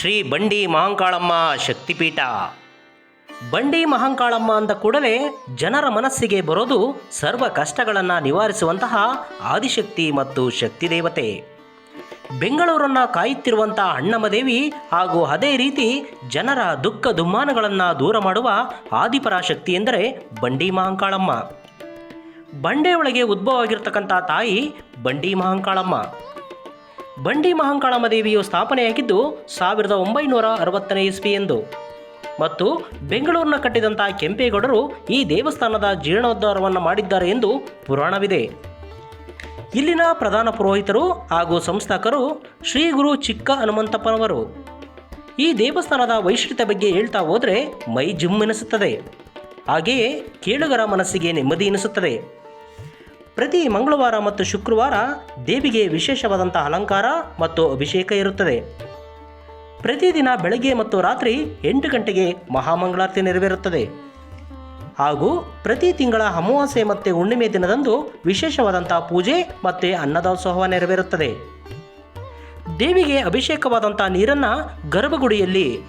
ಶ್ರೀ ಬಂಡಿ ಮಹಾಂಕಾಳಮ್ಮ ಶಕ್ತಿಪೀಠ. ಬಂಡಿ ಮಹಾಂಕಾಳಮ್ಮ ಅಂದ ಕೂಡಲೇ ಜನರ ಮನಸ್ಸಿಗೆ ಬರೋದು ಸರ್ವ ಕಷ್ಟಗಳನ್ನು ನಿವಾರಿಸುವಂತಹ ಆದಿಶಕ್ತಿ ಮತ್ತು ಶಕ್ತಿ ದೇವತೆ. ಬೆಂಗಳೂರನ್ನ ಕಾಯುತ್ತಿರುವಂಥ ಅಣ್ಣಮ್ಮದೇವಿ ಹಾಗೂ ಅದೇ ರೀತಿ ಜನರ ದುಃಖ ದುಮ್ಮಾನಗಳನ್ನು ದೂರ ಮಾಡುವ ಆದಿಪರಾಶಕ್ತಿ ಎಂದರೆ ಬಂಡಿ ಮಹಾಂಕಾಳಮ್ಮ. ಬಂಡೆಯೊಳಗೆ ಉದ್ಭವವಾಗಿರ್ತಕ್ಕಂಥ ತಾಯಿ ಬಂಡಿ ಮಹಾಂಕಾಳಮ್ಮ. ಬಂಡಿ ಮಹಾಂಕಾಳಮ್ಮ ದೇವಿಯು ಸ್ಥಾಪನೆಯಾಗಿದ್ದು ಸಾವಿರದ ಒಂಬೈನೂರ ಅರವತ್ತನೇ ಇಸ್ವಿ ಎಂದು ಮತ್ತು ಬೆಂಗಳೂರಿನ ಕಟ್ಟಿದಂಥ ಕೆಂಪೇಗೌಡರು ಈ ದೇವಸ್ಥಾನದ ಜೀರ್ಣೋದ್ಧಾರವನ್ನು ಮಾಡಿದ್ದಾರೆ ಎಂದು ಪುರಾಣವಿದೆ. ಇಲ್ಲಿನ ಪ್ರಧಾನ ಪುರೋಹಿತರು ಹಾಗೂ ಸಂಸ್ಥಾಕರು ಶ್ರೀ ಗುರು ಚಿಕ್ಕ ಹನುಮಂತಪ್ಪನವರು. ಈ ದೇವಸ್ಥಾನದ ವೈಶಿಷ್ಟ್ಯತೆ ಬಗ್ಗೆ ಹೇಳ್ತಾ ಹೋದರೆ ಮೈ ಜುಮ್ಮೆನಿಸುತ್ತದೆ ಹಾಗೆಯೇ ಕೇಳುಗರ ಮನಸ್ಸಿಗೆ ನೆಮ್ಮದಿ ಎನಿಸುತ್ತದೆ. ಪ್ರತಿ ಮಂಗಳವಾರ ಮತ್ತು ಶುಕ್ರವಾರ ದೇವಿಗೆ ವಿಶೇಷವಾದಂಥ ಅಲಂಕಾರ ಮತ್ತು ಅಭಿಷೇಕ ಇರುತ್ತದೆ. ಪ್ರತಿದಿನ ಬೆಳಗ್ಗೆ ಮತ್ತು ರಾತ್ರಿ ಎಂಟು ಗಂಟೆಗೆ ಮಹಾಮಂಗಳಾರತಿ ನೆರವೇರುತ್ತದೆ. ಹಾಗೂ ಪ್ರತಿ ತಿಂಗಳ ಅಮಾವಾಸ್ಯೆ ಮತ್ತು ಹುಣ್ಣಿಮೆ ದಿನದಂದು ವಿಶೇಷವಾದಂಥ ಪೂಜೆ ಮತ್ತು ಅನ್ನದಾಸೋಹ ನೆರವೇರುತ್ತದೆ. ದೇವಿಗೆ ಅಭಿಷೇಕವಾದಂಥ ನೀರನ್ನು ಗರ್ಭಗುಡಿಯಲ್ಲಿ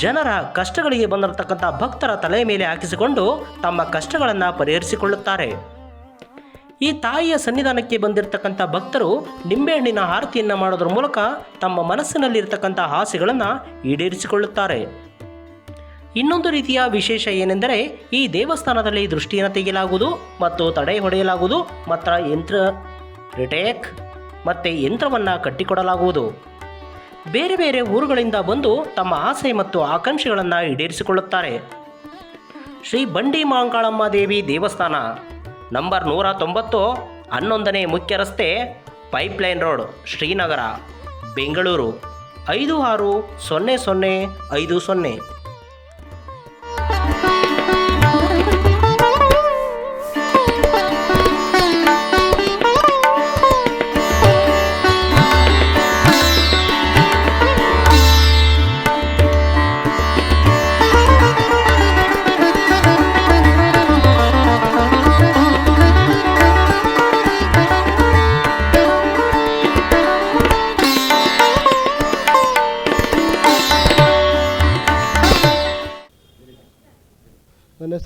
ಜನರ ಕಷ್ಟಗಳಿಗೆ ಬಂದಿರತಕ್ಕಂಥ ಭಕ್ತರ ತಲೆಯ ಮೇಲೆ ಹಾಕಿಸಿಕೊಂಡು ತಮ್ಮ ಕಷ್ಟಗಳನ್ನು ಪರಿಹರಿಸಿಕೊಳ್ಳುತ್ತಾರೆ. ಈ ತಾಯಿಯ ಸನ್ನಿಧಾನಕ್ಕೆ ಬಂದಿರತಕ್ಕಂಥ ಭಕ್ತರು ನಿಂಬೆಹಣ್ಣಿನ ಆರತಿಯನ್ನು ಮಾಡೋದ್ರ ಮೂಲಕ ತಮ್ಮ ಮನಸ್ಸಿನಲ್ಲಿರ್ತಕ್ಕಂಥ ಆಸೆಗಳನ್ನು ಈಡೇರಿಸಿಕೊಳ್ಳುತ್ತಾರೆ. ಇನ್ನೊಂದು ರೀತಿಯ ವಿಶೇಷ ಏನೆಂದರೆ ಈ ದೇವಸ್ಥಾನದಲ್ಲಿ ದೃಷ್ಟಿಯನ್ನು ತೆಗೆಯಲಾಗುವುದು ಮತ್ತು ತಡೆ ಹೊಡೆಯಲಾಗುವುದು, ಮತ್ತು ಯಂತ್ರ, ರಿಟೇಕ್ ಮತ್ತು ಯಂತ್ರವನ್ನು ಕಟ್ಟಿಕೊಡಲಾಗುವುದು. ಬೇರೆ ಬೇರೆ ಊರುಗಳಿಂದ ಬಂದು ತಮ್ಮ ಆಸೆ ಮತ್ತು ಆಕಾಂಕ್ಷೆಗಳನ್ನು ಈಡೇರಿಸಿಕೊಳ್ಳುತ್ತಾರೆ. ಶ್ರೀ ಬಂಡಿ ಮಾಂಕಾಳಮ್ಮ ದೇವಿ ದೇವಸ್ಥಾನ. ನಂಬರ್ ನೂರ ತೊಂಬತ್ತು ಹನ್ನೊಂದನೇ ಮುಖ್ಯ ರಸ್ತೆ ಪೈಪ್ಲೈನ್ ರೋಡ್, ಶ್ರೀನಗರ, ಬೆಂಗಳೂರು. ಐದು ಆರು ಸೊನ್ನೆ ಸೊನ್ನೆ ಐದು ಸೊನ್ನೆ.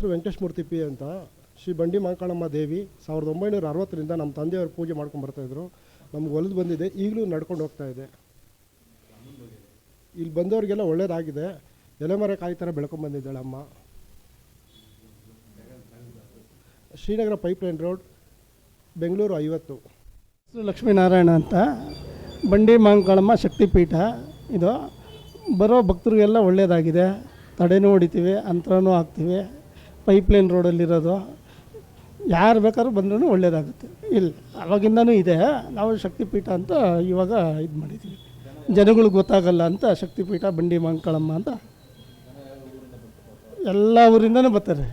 ಹೆಸರು ವೆಂಕಟೇಶ್ ಮೂರ್ತಿ ಪಿ ಅಂತ ಶ್ರೀ ಬಂಡಿ ಮಾಂಕಾಳಮ್ಮ ದೇವಿ ಸಾವಿರದ ಒಂಬೈನೂರ ಅರವತ್ತರಿಂದ ನಮ್ಮ ತಂದೆಯವರು ಪೂಜೆ ಮಾಡ್ಕೊಂಡು ಬರ್ತಾಯಿದ್ರು ನಮ್ಗೆ ಒಲಿದು ಬಂದಿದೆ, ಈಗಲೂ ನಡ್ಕೊಂಡು ಹೋಗ್ತಾ ಇದೆ. ಇಲ್ಲಿ ಬಂದವರಿಗೆಲ್ಲ ಒಳ್ಳೇದಾಗಿದೆ. ಎಲೆಮರೆ ಕಾಯಿ ಥರ ಬೆಳ್ಕೊಂಬಂದಿದ್ದಾಳೆ ಅಮ್ಮ. ಶ್ರೀನಗರ ಪೈಪ್ಲೈನ್ ರೋಡ್, ಬೆಂಗಳೂರು ಐವತ್ತು. ಲಕ್ಷ್ಮೀನಾರಾಯಣ ಅಂತ. ಬಂಡಿ ಮಾಂಕಾಳಮ್ಮ ಶಕ್ತಿಪೀಠ. ಇದು ಬರೋ ಭಕ್ತರಿಗೆಲ್ಲ ಒಳ್ಳೆಯದಾಗಿದೆ ತಡೆನೂ ಹೊಡಿತೀವಿ ಅಂತರನೂ ಹಾಕ್ತೀವಿ. ಪೈಪ್ಲೈನ್ ರೋಡಲ್ಲಿರೋದು, ಯಾರು ಬೇಕಾದ್ರೂ ಬಂದ್ರೂ ಒಳ್ಳೆಯದಾಗುತ್ತೆ ಇಲ್ಲ, ಅವಾಗಿಂದನೂ ಇದೆ. ನಾವು ಶಕ್ತಿಪೀಠ ಅಂತ ಇವಾಗ ಇದು ಮಾಡಿದ್ದೀವಿ ಜನಗಳಿಗೆ ಗೊತ್ತಾಗಲ್ಲ ಅಂತ ಶಕ್ತಿಪೀಠ, ಬಂಡಿ ಮಂಕಳಮ್ಮ ಅಂತ. ಎಲ್ಲ ಊರಿಂದನೂ ಬರ್ತಾರೆ.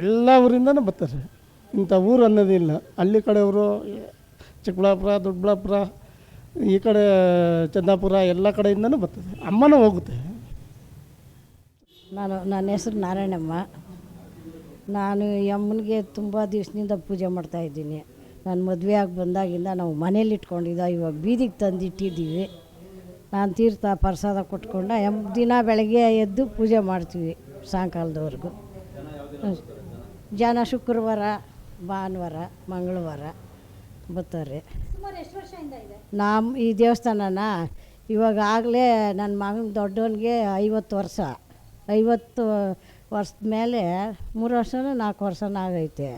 ಎಲ್ಲ ಊರಿಂದನೂ ಬರ್ತಾರೆ. ಇಂಥ ಊರು ಅನ್ನೋದಿಲ್ಲ ಹಳ್ಳಿ ಕಡೆಯವರು, ಚಿಕ್ಕಬಳ್ಳಾಪುರ, ದೊಡ್ಡಬಳ್ಳಾಪುರ, ಈ ಕಡೆ ಚಂದಾಪುರ, ಎಲ್ಲ ಕಡೆಯಿಂದನೂ ಬರ್ತದೆ. ಅಮ್ಮನೂ ಹೋಗುತ್ತೆ. ನಾನು, ನನ್ನ ಹೆಸರು ನಾರಾಯಣಮ್ಮ. ನಾನು ಯಮ್ಮನಿಗೆ ತುಂಬ ದಿವಸದಿಂದ ಪೂಜೆ ಮಾಡ್ತಾಯಿದ್ದೀನಿ ನಾನು ಮದುವೆ ಆಗಿ ಬಂದಾಗಿಂದ ನಾವು ಮನೇಲಿ ಇಟ್ಕೊಂಡಿದ್ದ ಇವಾಗ ಬೀದಿಗೆ ತಂದಿಟ್ಟಿದ್ದೀವಿ. ನಾನು ತೀರ್ಥ ಪ್ರಸಾದ ಕೊಟ್ಕೊಂಡು ಎಂ ದಿನ ಬೆಳಗ್ಗೆ ಎದ್ದು ಪೂಜೆ ಮಾಡ್ತೀವಿ ಸಾಯಂಕಾಲದವರೆಗೂ. ಜನ ಶುಕ್ರವಾರ ಭಾನುವಾರ ಮಂಗಳವಾರ ಬರ್ತಾರೆ. ನಮ್ಮ ಈ ದೇವಸ್ಥಾನನ ಇವಾಗ ಆಗಲೇ ನನ್ನ ಮಗನ ದೊಡ್ಡವನಿಗೆ ಐವತ್ತು ವರ್ಷ. ಐವತ್ತು ವರ್ಷದ ಮೇಲೆ ಮೂರು ವರ್ಷನೂ ನಾಲ್ಕು ವರ್ಷನೂ ಆಗೈತೆ.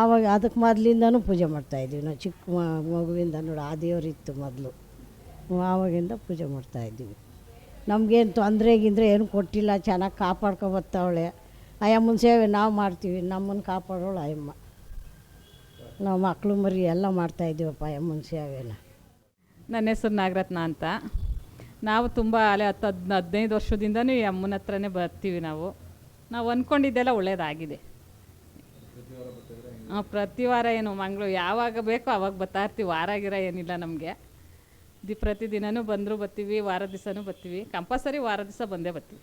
ಆವಾಗ ಅದಕ್ಕೆ ಮೊದಲಿಂದನೂ ಪೂಜೆ ಮಾಡ್ತಾಯಿದ್ದೀವಿ ನಾವು ಚಿಕ್ಕ ಮಗುವಿಂದ ನೋಡು, ಆ ದೇವರಿತ್ತು ಮೊದಲು. ಆವಾಗಿಂದ ಪೂಜೆ ಮಾಡ್ತಾಯಿದ್ದೀವಿ ನಮಗೇನು ತೊಂದರೆ ಗಿಂದರೆ ಏನು ಕೊಟ್ಟಿಲ್ಲ, ಚೆನ್ನಾಗಿ ಕಾಪಾಡ್ಕೊ ಬರ್ತಾವಳೆ ಅಯ್ಯಮ್ಮನ ಸೇವೆ ನಾವು ಮಾಡ್ತೀವಿ ನಮ್ಮನ್ನು ಕಾಪಾಡೋಳು ಅಯ್ಯಮ್ಮ. ನಾವು ಮಕ್ಕಳು ಮರಿ ಎಲ್ಲ ಮಾಡ್ತಾಯಿದ್ದೀವಪ್ಪ ಅಯ್ಯಮ್ಮನ ಸೇವೆನ. ನನ್ನ ಹೆಸರು ನಾಗರತ್ನ ಅಂತ. ನಾವು ತುಂಬ ಅಲೆ ಹತ್ತು ಹದ್, ಹದಿನೈದು ವರ್ಷದಿಂದನೂ ಈ ಅಮ್ಮನ ಹತ್ರನೇ ಬರ್ತೀವಿ ನಾವು. ನಾವು ಅಂದ್ಕೊಂಡಿದ್ದೆಲ್ಲ ಒಳ್ಳೇದಾಗಿದೆ. ಹಾಂ ಪ್ರತಿ ವಾರ ಏನು ಮಂಗಳು ಯಾವಾಗ ಬೇಕೋ ಅವಾಗ ಬರ್ತಾ ಇರ್ತೀವಿ, ವಾರ ಗಿರ ಏನಿಲ್ಲ ನಮಗೆ. ದಿ ಪ್ರತಿದಿನವೂ ಬಂದರೂ ಬರ್ತೀವಿ, ವಾರ ದಿವಸನೂ ಬರ್ತೀವಿ, ಕಂಪಲ್ಸರಿ ವಾರ ದಿವಸ ಬಂದೇ ಬರ್ತೀವಿ.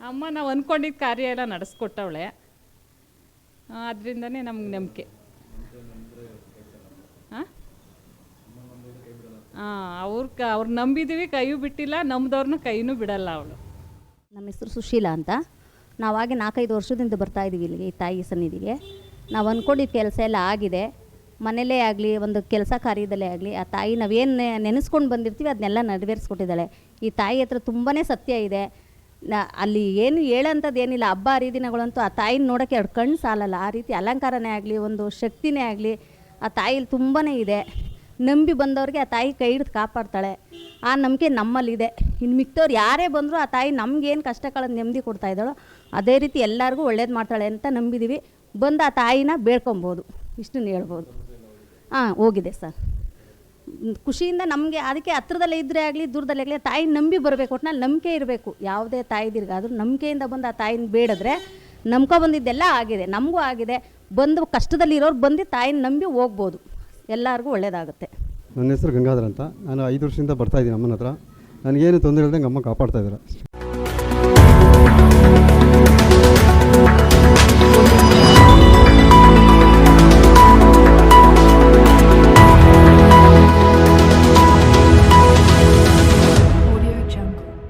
ಅಮ್ಮ ನಾವು ಅಂದ್ಕೊಂಡಿದ್ದ ಕಾರ್ಯ ಎಲ್ಲ ನಡೆಸ್ಕೊಟ್ಟವಳೆ. ಅದರಿಂದನೇ ನಮ್ಗೆ ನಂಬಿಕೆ. ಹಾಂ ಅವ್ರ ಕ, ಅವ್ರು ನಂಬಿದ್ದೀವಿ ಕೈಯೂ ಬಿಟ್ಟಿಲ್ಲ ನಂಬ್ದವ್ರನ್ನ ಕೈನೂ ಬಿಡಲ್ಲ ಅವಳು. ನಮ್ಮ ಹೆಸರು ಸುಶೀಲಾ ಅಂತ. ನಾವಾಗೆ ನಾಲ್ಕೈದು ವರ್ಷದಿಂದ ಬರ್ತಾ ಇದ್ದೀವಿ ಇಲ್ಲಿಗೆ, ಈ ತಾಯಿ ಸನ್ನಿಧಿಗೆ. ನಾವು ಅಂದ್ಕೊಂಡಿದ್ದ ಕೆಲಸ ಎಲ್ಲ ಆಗಿದೆ. ಮನೇಲೇ ಆಗಲಿ, ಒಂದು ಕೆಲಸ ಕಾರ್ಯದಲ್ಲೇ ಆಗಲಿ, ಆ ತಾಯಿ ನಾವೇನು ನೆನೆಸ್ಕೊಂಡು ಬಂದಿರ್ತೀವಿ ಅದನ್ನೆಲ್ಲ ನೆರವೇರಿಸ್ಕೊಟ್ಟಿದ್ದಾಳೆ. ಈ ತಾಯಿ ಹತ್ರ ತುಂಬಾ ಸತ್ಯ ಇದೆ. ನ, ಅಲ್ಲಿ ಏನು ಹೇಳೋಂಥದ್ದು ಏನಿಲ್ಲ. ಹಬ್ಬ, ಹರಿದಿನಗಳಂತೂ ಆ ತಾಯಿನ ನೋಡೋಕ್ಕೆ ಎರಡು ಕಣ್ಣು ಸಾಲಲ್ಲ. ಆ ರೀತಿ ಅಲಂಕಾರನೇ ಆಗಲಿ, ಒಂದು ಶಕ್ತಿನೇ ಆಗಲಿ, ಆ ತಾಯಿಲಿ ತುಂಬಾ ಇದೆ. ನಂಬಿ ಬಂದವ್ರಿಗೆ ಆ ತಾಯಿ ಕೈ ಹಿಡಿದು ಕಾಪಾಡ್ತಾಳೆ. ಆ ನಂಬಿಕೆ ನಮ್ಮಲ್ಲಿದೆ. ಇನ್ನು ಮಿಕ್ತವ್ರು ಯಾರೇ ಬಂದರೂ ಆ ತಾಯಿ ನಮ್ಗೇನು ಕಾಲದ ನೆಮ್ಮದಿ ಕೊಡ್ತಾ ಇದ್ದಾಳೋ ಅದೇ ರೀತಿ ಎಲ್ಲರಿಗೂ ಒಳ್ಳೇದು ಮಾಡ್ತಾಳೆ ಅಂತ ನಂಬಿದ್ದೀವಿ ಬಂದು ಆ ತಾಯಿನ ಬೇಡ್ಕೊಬೋದು. ಇಷ್ಟನ್ನು ಹೇಳ್ಬೋದು. ಹಾಂ ಹೋಗಿದೆ ಸರ್. ಖುಷಿಯಿಂದ ನಮಗೆ ಅದಕ್ಕೆ ಹತ್ರದಲ್ಲೇ ಇದ್ದರೆ ಆಗಲಿ, ದೂರದಲ್ಲೇ ಆಗಲಿ ತಾಯಿ ನಂಬಿ ಬರಬೇಕು. ಒಟ್ನಲ್ಲಿ ನಂಬಿಕೆ ಇರಬೇಕು. ಯಾವುದೇ ತಾಯಿದಿರ್ಗಾದ್ರೂ ನಂಬಿಕೆಯಿಂದ ಬಂದು ಆ ತಾಯಿನ ಬೇಡಿದ್ರೆ ನಂಬ್ಕೊ ಬಂದಿದ್ದೆಲ್ಲ ಆಗಿದೆ. ನಮಗೂ ಆಗಿದೆ. ಬಂದು ಕಷ್ಟದಲ್ಲಿರೋರು ಬಂದು ತಾಯಿನ ನಂಬಿ ಹೋಗ್ಬೋದು. ಎಲ್ಲರಿಗೂ ಒಳ್ಳೆಯದಾಗುತ್ತೆ ನನ್ನ ಹೆಸರು ಗಂಗಾಧರ್ ಅಂತ. ನಾನು ಐದು ವರ್ಷದಿಂದ ಬರ್ತಾಯಿದ್ದೀನಿ ಅಮ್ಮನ ಹತ್ರ. ನನಗೇನು ತೊಂದರೆ ಇಲ್ಲದಂಗೆ ಅಮ್ಮ ಕಾಪಾಡ್ತಾ ಇದ್ದಾರೆ.